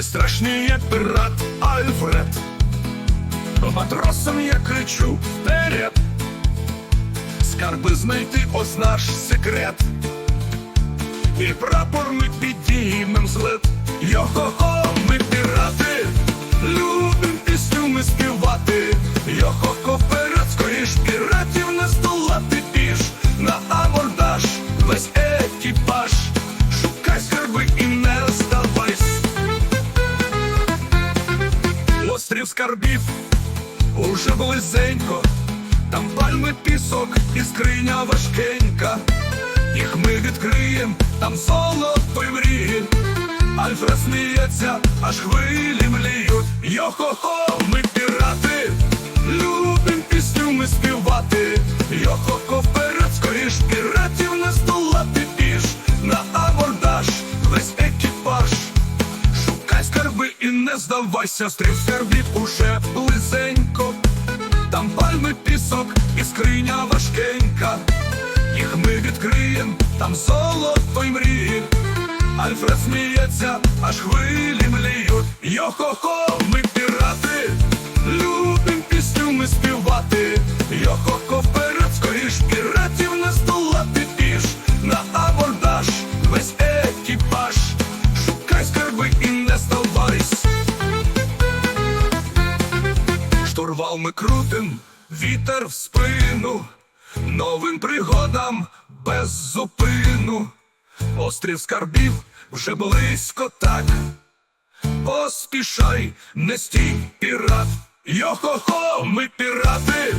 Безстрашний, як пират Альфред. Матросом я кричу вперед. Скарби знайти ось наш секрет. І прапор ми підіймем злет. Йо-хо-хо, ми пірати, любим пісню ми співати. Йо-хо-хо, скарбів уже близенько, там пальми пісок і скриня важкенька. Їх ми відкриєм, там золото й мрії. Альфред сміється, аж хвилі мліють. Йо-хо-хо, ми пірати, любим пісню ми співати. Йо-хо-хо, вперед, скоріш піратів не здолати Шукай і не здавайся, стрів скарбів уже близенько. Там пальми пісок і скриня важкенька. Їх ми відкриєм, там золото й мрії. Альфред сміється, аж хвилі мліють. Йо-хо-хо, ми пірати, любим пісню ми співати. Йо-хо-хо, Штурвал ми крутим, вітер в спину, новим пригодам без зупину. Острів скарбів вже близько так. Поспішай, не стій, пірат. Йо-хо-хо, ми пірати,